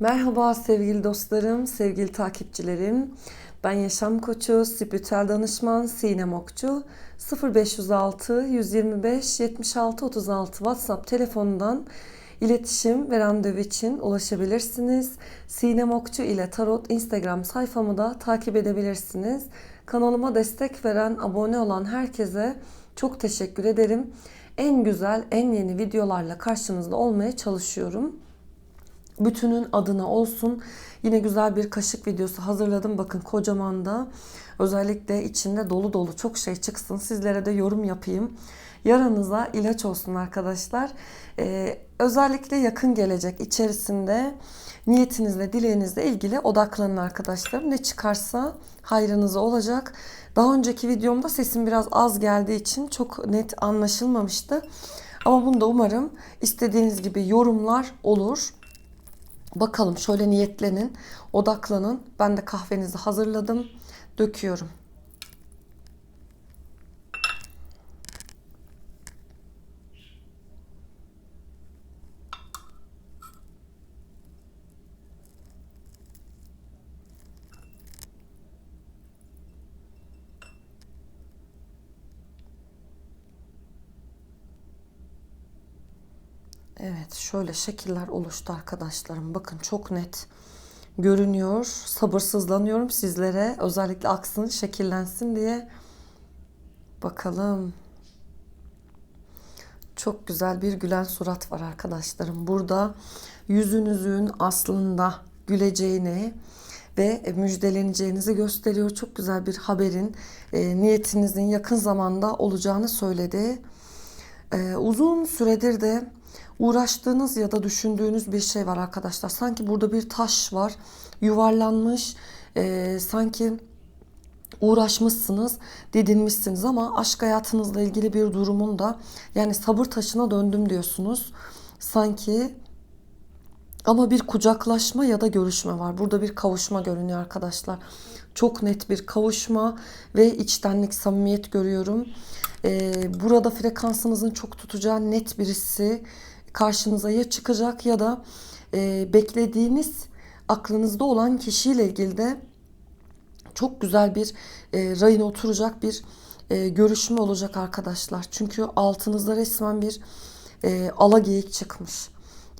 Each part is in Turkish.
Merhaba sevgili dostlarım, sevgili takipçilerim. Ben yaşam koçu, spiritüel danışman Sinem Okçu. 0506 125 76 36 WhatsApp telefonundan iletişim ve randevu için ulaşabilirsiniz. Sinem Okçu ile Tarot Instagram sayfamı da takip edebilirsiniz. Kanalıma destek veren, abone olan herkese çok teşekkür ederim. En güzel, en yeni videolarla karşınızda olmaya çalışıyorum bütünün adına olsun. Yine güzel bir kaşık videosu hazırladım. Bakın kocaman da özellikle içinde dolu dolu çok şey çıksın. Sizlere de yorum yapayım. Yaranıza ilaç olsun arkadaşlar. Ee, özellikle yakın gelecek içerisinde niyetinizle, dileğinizle ilgili odaklanın arkadaşlar. Ne çıkarsa hayrınıza olacak. Daha önceki videomda sesim biraz az geldiği için çok net anlaşılmamıştı. Ama bunda umarım istediğiniz gibi yorumlar olur. Bakalım şöyle niyetlenin, odaklanın. Ben de kahvenizi hazırladım. Döküyorum. Evet şöyle şekiller oluştu arkadaşlarım. Bakın çok net görünüyor. Sabırsızlanıyorum sizlere. Özellikle aksın şekillensin diye. Bakalım. Çok güzel bir gülen surat var arkadaşlarım. Burada yüzünüzün aslında güleceğini ve müjdeleneceğinizi gösteriyor. Çok güzel bir haberin e, niyetinizin yakın zamanda olacağını söyledi. E, uzun süredir de uğraştığınız ya da düşündüğünüz bir şey var arkadaşlar. Sanki burada bir taş var yuvarlanmış e, sanki uğraşmışsınız, didinmişsiniz ama aşk hayatınızla ilgili bir durumun da yani sabır taşına döndüm diyorsunuz. Sanki ama bir kucaklaşma ya da görüşme var. Burada bir kavuşma görünüyor arkadaşlar. Çok net bir kavuşma ve içtenlik, samimiyet görüyorum. Ee, burada frekansınızın çok tutacağı net birisi karşınıza ya çıkacak ya da e, beklediğiniz aklınızda olan kişiyle ilgili de çok güzel bir e, rayına oturacak bir e, görüşme olacak arkadaşlar. Çünkü altınızda resmen bir e, ala geyik çıkmış.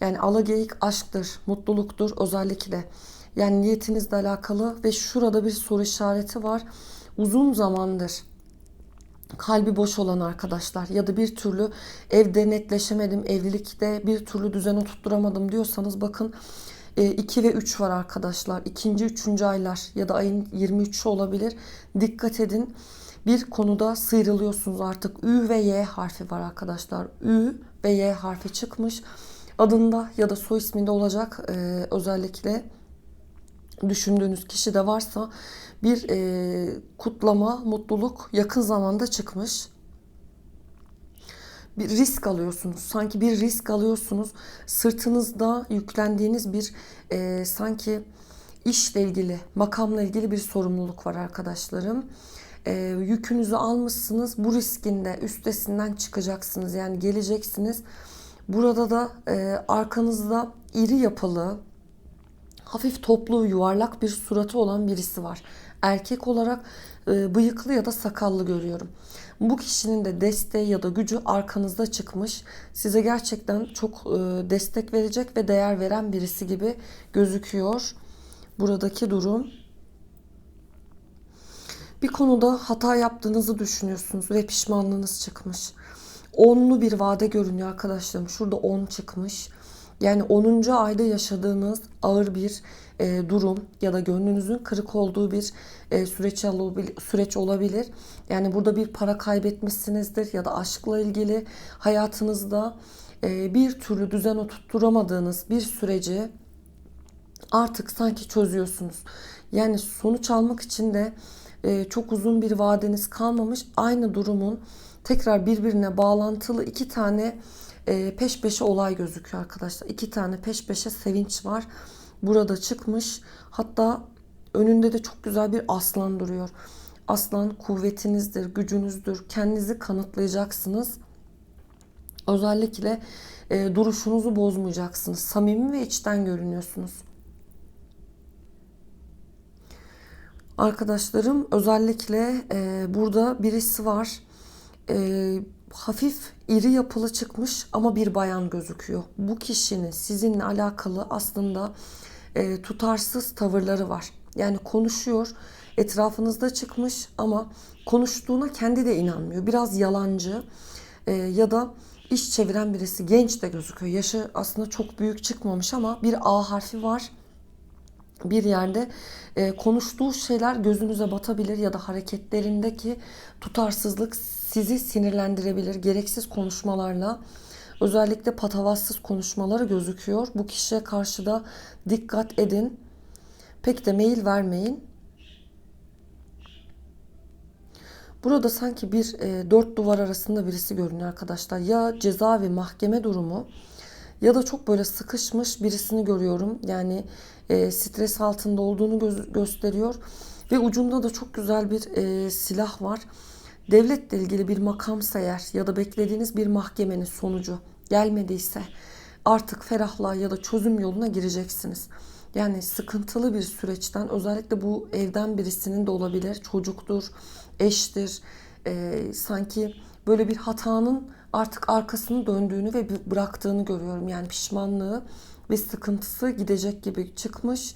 Yani ala geyik aşktır, mutluluktur özellikle. Yani niyetinizle alakalı ve şurada bir soru işareti var. Uzun zamandır kalbi boş olan arkadaşlar ya da bir türlü evde netleşemedim, evlilikte bir türlü düzene tutturamadım diyorsanız bakın 2 e, ve 3 var arkadaşlar. İkinci, üçüncü aylar ya da ayın 23'ü olabilir. Dikkat edin. Bir konuda sıyrılıyorsunuz artık. Ü ve Y harfi var arkadaşlar. Ü ve Y harfi çıkmış. Adında ya da soy isminde olacak ee, özellikle düşündüğünüz kişi de varsa bir e, kutlama, mutluluk yakın zamanda çıkmış. Bir risk alıyorsunuz. Sanki bir risk alıyorsunuz. Sırtınızda yüklendiğiniz bir e, sanki işle ilgili, makamla ilgili bir sorumluluk var arkadaşlarım. E, yükünüzü almışsınız. Bu riskinde üstesinden çıkacaksınız. Yani geleceksiniz. Burada da e, arkanızda iri yapılı, hafif toplu, yuvarlak bir suratı olan birisi var erkek olarak e, bıyıklı ya da sakallı görüyorum. Bu kişinin de desteği ya da gücü arkanızda çıkmış. Size gerçekten çok e, destek verecek ve değer veren birisi gibi gözüküyor. Buradaki durum bir konuda hata yaptığınızı düşünüyorsunuz ve pişmanlığınız çıkmış. Onlu bir vade görünüyor arkadaşlarım. Şurada 10 çıkmış. Yani 10. ayda yaşadığınız ağır bir e, durum ya da gönlünüzün kırık olduğu bir e, süreç süreç olabilir. Yani burada bir para kaybetmişsinizdir ya da aşkla ilgili hayatınızda e, bir türlü düzen oturtturamadığınız bir süreci artık sanki çözüyorsunuz. Yani sonuç almak için de e, çok uzun bir vadeniz kalmamış. Aynı durumun tekrar birbirine bağlantılı iki tane e, peş peşe olay gözüküyor arkadaşlar. İki tane peş peşe sevinç var. Burada çıkmış. Hatta önünde de çok güzel bir aslan duruyor. Aslan kuvvetinizdir, gücünüzdür. Kendinizi kanıtlayacaksınız. Özellikle e, duruşunuzu bozmayacaksınız. Samimi ve içten görünüyorsunuz. Arkadaşlarım özellikle e, burada birisi var. E, hafif iri yapılı çıkmış ama bir bayan gözüküyor. Bu kişinin sizinle alakalı aslında e, tutarsız tavırları var. Yani konuşuyor, etrafınızda çıkmış ama konuştuğuna kendi de inanmıyor. Biraz yalancı e, ya da iş çeviren birisi genç de gözüküyor. Yaşı aslında çok büyük çıkmamış ama bir A harfi var. Bir yerde e, konuştuğu şeyler gözünüze batabilir ya da hareketlerindeki tutarsızlık sizi sinirlendirebilir. Gereksiz konuşmalarla özellikle patavatsız konuşmaları gözüküyor. Bu kişiye karşı da dikkat edin. Pek de mail vermeyin. Burada sanki bir e, dört duvar arasında birisi görünüyor arkadaşlar. Ya ceza ve mahkeme durumu ya da çok böyle sıkışmış birisini görüyorum. Yani e, stres altında olduğunu gö- gösteriyor. Ve ucunda da çok güzel bir e, silah var. Devletle ilgili bir makamsa eğer ya da beklediğiniz bir mahkemenin sonucu gelmediyse artık ferahlığa ya da çözüm yoluna gireceksiniz. Yani sıkıntılı bir süreçten özellikle bu evden birisinin de olabilir. Çocuktur, eştir. E, sanki böyle bir hatanın artık arkasını döndüğünü ve bıraktığını görüyorum. Yani pişmanlığı ve sıkıntısı gidecek gibi çıkmış.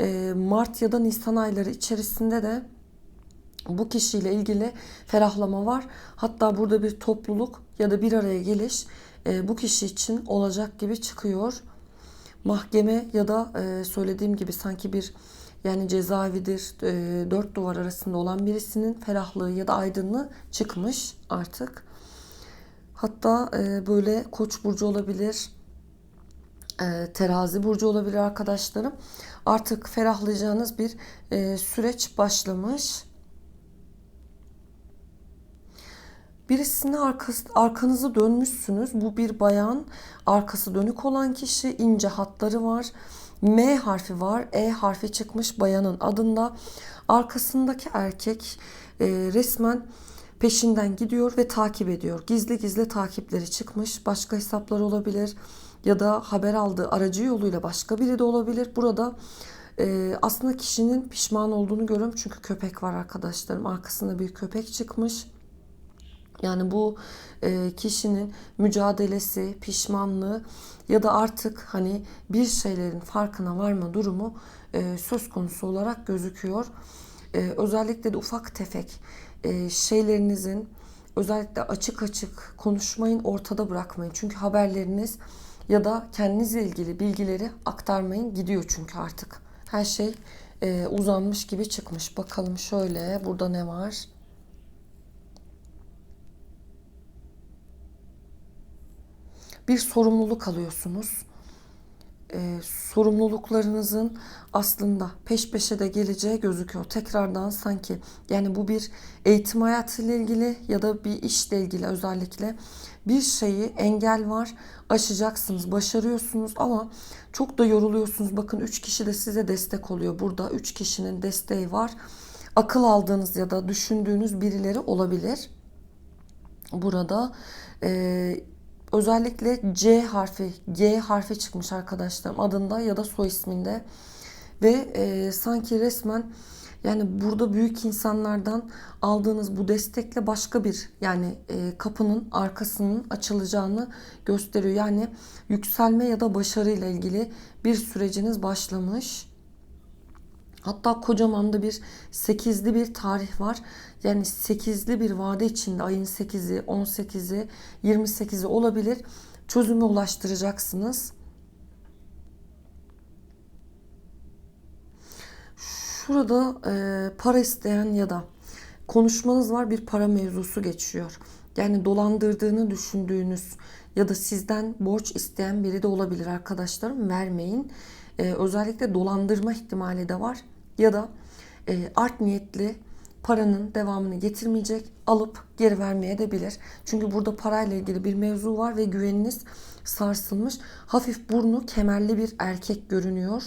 E, Mart ya da Nisan ayları içerisinde de bu kişiyle ilgili ferahlama var. Hatta burada bir topluluk ya da bir araya geliş e, bu kişi için olacak gibi çıkıyor. Mahkeme ya da e, söylediğim gibi sanki bir yani cezaevidir e, dört duvar arasında olan birisinin ferahlığı ya da aydınlığı çıkmış artık. Hatta e, böyle koç burcu olabilir, e, terazi burcu olabilir arkadaşlarım. Artık ferahlayacağınız bir e, süreç başlamış. Birisine arkası, arkanızı dönmüşsünüz. Bu bir bayan. Arkası dönük olan kişi. ince hatları var. M harfi var. E harfi çıkmış bayanın adında. Arkasındaki erkek e, resmen peşinden gidiyor ve takip ediyor. Gizli gizli takipleri çıkmış. Başka hesaplar olabilir ya da haber aldığı aracı yoluyla başka biri de olabilir. Burada e, aslında kişinin pişman olduğunu görüyorum çünkü köpek var arkadaşlarım. Arkasında bir köpek çıkmış. Yani bu e, kişinin mücadelesi, pişmanlığı ya da artık hani bir şeylerin farkına varma durumu e, söz konusu olarak gözüküyor. E, özellikle de ufak tefek e, şeylerinizin özellikle açık açık konuşmayın, ortada bırakmayın. Çünkü haberleriniz ya da kendinizle ilgili bilgileri aktarmayın. Gidiyor çünkü artık. Her şey e, uzanmış gibi çıkmış. Bakalım şöyle burada ne var? bir sorumluluk alıyorsunuz. Ee, sorumluluklarınızın aslında peş peşe de geleceği gözüküyor. Tekrardan sanki yani bu bir eğitim hayatıyla ilgili ya da bir işle ilgili özellikle bir şeyi engel var aşacaksınız, başarıyorsunuz ama çok da yoruluyorsunuz. Bakın 3 kişi de size destek oluyor. Burada 3 kişinin desteği var. Akıl aldığınız ya da düşündüğünüz birileri olabilir. Burada e, özellikle C harfi, G harfi çıkmış arkadaşlarım adında ya da soy isminde. Ve e, sanki resmen yani burada büyük insanlardan aldığınız bu destekle başka bir yani e, kapının arkasının açılacağını gösteriyor. Yani yükselme ya da başarıyla ilgili bir süreciniz başlamış. Hatta kocaman da bir 8'li bir tarih var. Yani 8'li bir vade içinde ayın 8'i, 18'i, 28'i olabilir. Çözüme ulaştıracaksınız. Şurada e, para isteyen ya da konuşmanız var bir para mevzusu geçiyor. Yani dolandırdığını düşündüğünüz ya da sizden borç isteyen biri de olabilir arkadaşlarım. Vermeyin. Ee, özellikle dolandırma ihtimali de var. Ya da e, art niyetli paranın devamını getirmeyecek, alıp geri vermeye de bilir. Çünkü burada parayla ilgili bir mevzu var ve güveniniz sarsılmış. Hafif burnu kemerli bir erkek görünüyor.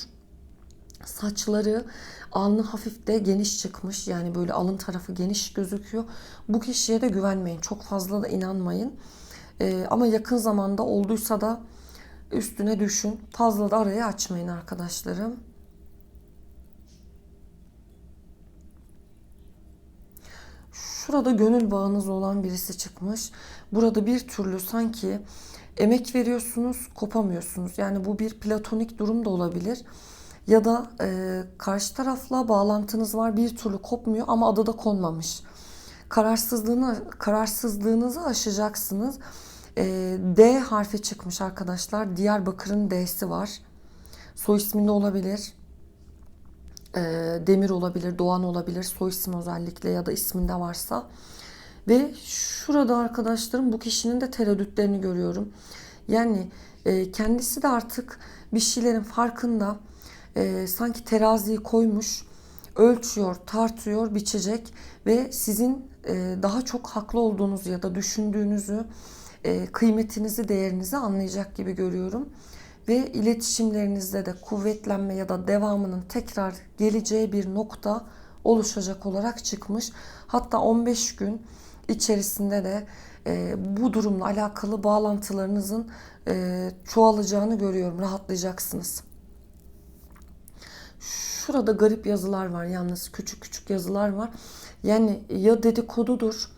Saçları alnı hafif de geniş çıkmış. Yani böyle alın tarafı geniş gözüküyor. Bu kişiye de güvenmeyin. Çok fazla da inanmayın. Ee, ama yakın zamanda olduysa da üstüne düşün. Fazla da arayı açmayın arkadaşlarım. Şurada gönül bağınız olan birisi çıkmış. Burada bir türlü sanki emek veriyorsunuz, kopamıyorsunuz. Yani bu bir platonik durum da olabilir. Ya da e, karşı tarafla bağlantınız var bir türlü kopmuyor ama adı da konmamış. Kararsızlığını, kararsızlığınızı aşacaksınız. E, D harfi çıkmış arkadaşlar. Diyarbakır'ın D'si var. Soy isminde olabilir. E, Demir olabilir, Doğan olabilir. Soy isim özellikle ya da isminde varsa. Ve şurada arkadaşlarım bu kişinin de tereddütlerini görüyorum. Yani e, kendisi de artık bir şeylerin farkında. E, sanki teraziyi koymuş, ölçüyor, tartıyor, biçecek ve sizin e, daha çok haklı olduğunuzu ya da düşündüğünüzü, e, kıymetinizi, değerinizi anlayacak gibi görüyorum. Ve iletişimlerinizde de kuvvetlenme ya da devamının tekrar geleceği bir nokta oluşacak olarak çıkmış. Hatta 15 gün içerisinde de e, bu durumla alakalı bağlantılarınızın e, çoğalacağını görüyorum. Rahatlayacaksınız. Şurada garip yazılar var yalnız küçük küçük yazılar var. Yani ya dedikodudur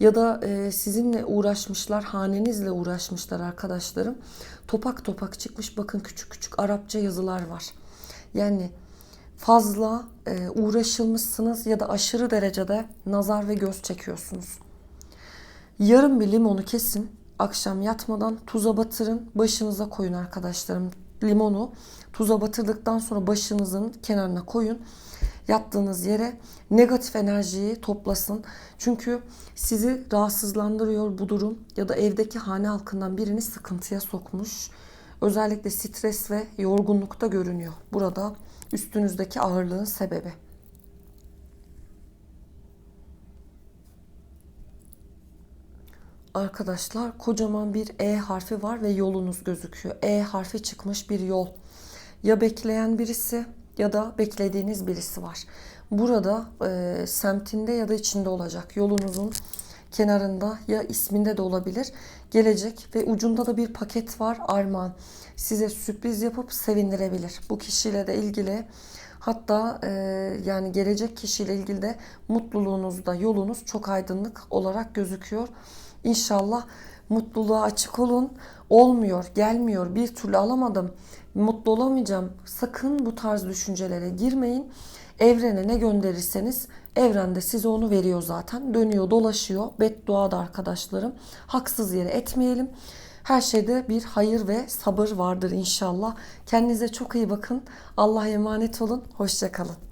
ya da e, sizinle uğraşmışlar, hanenizle uğraşmışlar arkadaşlarım. Topak topak çıkmış bakın küçük küçük Arapça yazılar var. Yani fazla e, uğraşılmışsınız ya da aşırı derecede nazar ve göz çekiyorsunuz. Yarım bir limonu kesin. Akşam yatmadan tuza batırın. Başınıza koyun arkadaşlarım. Limonu tuza batırdıktan sonra başınızın kenarına koyun. Yattığınız yere negatif enerjiyi toplasın. Çünkü sizi rahatsızlandırıyor bu durum ya da evdeki hane halkından birini sıkıntıya sokmuş. Özellikle stres ve yorgunlukta görünüyor. Burada üstünüzdeki ağırlığın sebebi. Arkadaşlar kocaman bir E harfi var ve yolunuz gözüküyor. E harfi çıkmış bir yol. Ya bekleyen birisi ya da beklediğiniz birisi var. Burada e, semtinde ya da içinde olacak. Yolunuzun kenarında ya isminde de olabilir. Gelecek ve ucunda da bir paket var armağan. Size sürpriz yapıp sevindirebilir. Bu kişiyle de ilgili hatta e, yani gelecek kişiyle ilgili de mutluluğunuzda yolunuz çok aydınlık olarak gözüküyor. İnşallah mutluluğa açık olun. Olmuyor, gelmiyor, bir türlü alamadım, mutlu olamayacağım. Sakın bu tarz düşüncelere girmeyin. Evrene ne gönderirseniz evrende size onu veriyor zaten. Dönüyor, dolaşıyor. Beddua da arkadaşlarım. Haksız yere etmeyelim. Her şeyde bir hayır ve sabır vardır inşallah. Kendinize çok iyi bakın. Allah'a emanet olun. Hoşçakalın.